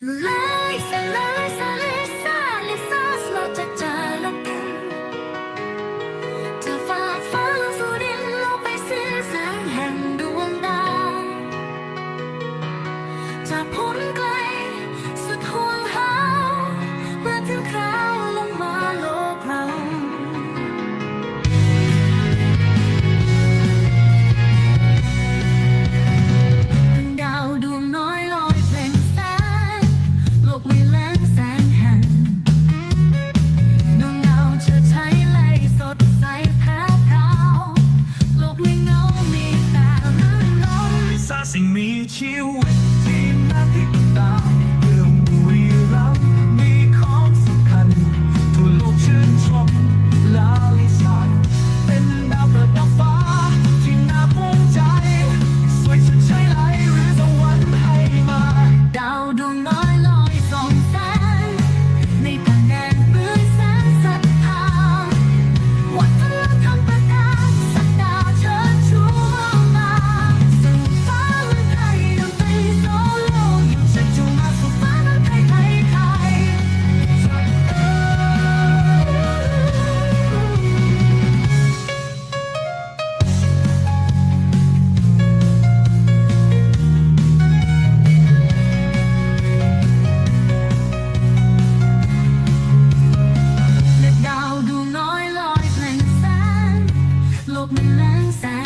Liza, Liza, Liza, Liza, Liza, Liza, จะพ้นก you. ำลังสาย